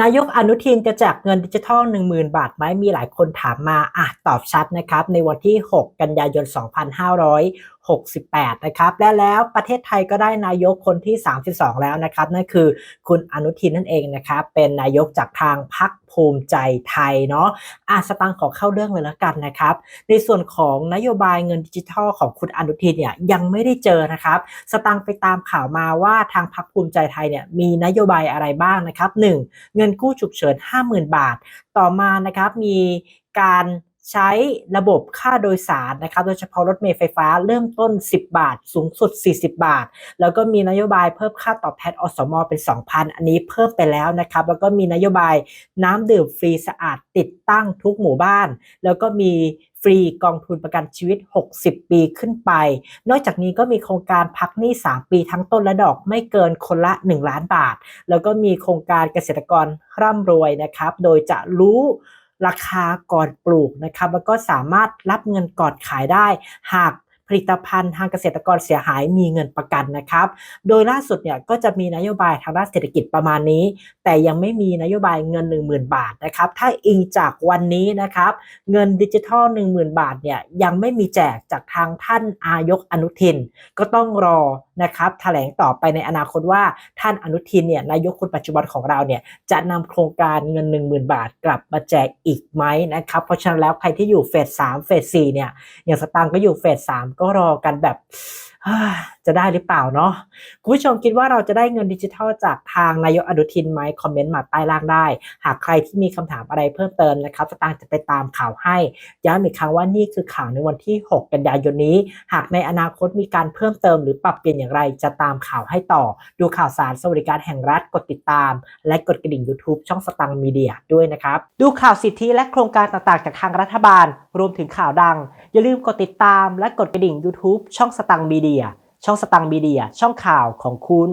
นายกอนุทินจะแจกเงินดิจิทัล 10,000 บาทไหมมีหลายคนถามมาอะตอบชัดนะครับ ในวันที่ 6 กันยายน 2568 นะครับ และแล้วประเทศไทยก็ได้นายกคนที่ 32 แล้วนะครับ นั่นคือคุณอนุทินนั่นเองนะครับ เป็นนายกจากทางพรรคภูมิใจไทยเนาะอะสตังค์ขอเข้าเรื่องเลยแล้วกันนะครับ ในส่วนของนโยบายเงินดิจิทัลของคุณอนุทินเนี่ยยังไม่ได้เจอนะครับ สตังค์ไปตามข่าวมาว่าทางพรรคภูมิใจไทยเนี่ยมีนโยบายอะไรบ้างนะครับ 1. เงินกู้ฉุกเฉิน 50,000 บาท ต่อมานะครับมีการ ใช้ระบบค่าโดยสารนะครับ โดยเฉพาะรถเมล์ไฟฟ้าเริ่มต้น 10 บาท สูงสุด 40 บาท แล้วก็มีนโยบายเพิ่มค่าตอบแทนอสมเป็น 2,000 อันนี้เพิ่มไปแล้วนะครับ แล้วก็มีนโยบายน้ำดื่มฟรีสะอาดติดตั้งทุกหมู่บ้าน แล้วก็มีฟรีกองทุนประกันชีวิต 60 ปีขึ้นไป นอกจากนี้ก็มีโครงการพักหนี้ 3 ปีทั้งต้นและดอกไม่เกินคนละ 1 ล้านบาท แล้วก็มีโครงการเกษตรกรร่ำรวยนะครับ โดยจะรู้ ราคาก่อนปลูกนะครับแล้วก็สามารถรับเงินก่อนขายได้ หากผลิตภัณฑ์ทางเกษตรกรเสียหายมีเงินประกันนะครับ โดยล่าสุดเนี่ยก็จะมีนโยบายทางด้านเศรษฐกิจประมาณนี้ แต่ยังไม่มีนโยบายเงิน 10,000 บาทนะครับ ถ้าอิงจากวันนี้นะครับ เงินดิจิทัล 10,000 บาทเนี่ยยังไม่มีแจกจากทางท่านอายกอนุทิน ก็ต้องรอ นะครับแถลงต่อไปในอนาคตว่าท่านอนุทินเนี่ยนายกคนปัจจุบันของเราเนี่ยจะนำโครงการเงิน 10,000 บาทกลับมาแจกอีกไหมนะครับเพราะฉะนั้นแล้วใครที่อยู่เฟสสามเฟสสี่เนี่ยอย่างสตางค์ก็อยู่เฟสสามก็รอกันแบบ จะได้หรือเปล่าเนาะคุณผู้ชมคิดว่าเราจะได้เงินดิจิทัลจากทางนายกอนุทินไหมคอมเมนต์มาใต้ล่างได้ หากใครที่มีคำถามอะไรเพิ่มเติมนะครับสตางค์จะไปตามข่าวให้ย้ำอีกครั้งว่านี่คือข่าวในวันที่ 6 กันยายนนี้ หากในอนาคตมีการเพิ่มเติมหรือปรับเปลี่ยนอย่างไรจะตามข่าวให้ต่อ ดูข่าวสารสวัสดิการแห่งรัฐกดติดตาม และกดกระดิ่ง YouTube ช่องสตังค์มีเดียด้วยนะครับดูข่าวสิทธิและโครงการต่างๆ จากทางรัฐบาล รวมถึงข่าวดัง อย่าลืมกดติดตามและกดกระดิ่ง YouTube ช่องสตังมีเดีย ช่องสตังมีเดีย ช่องข่าวของคุณ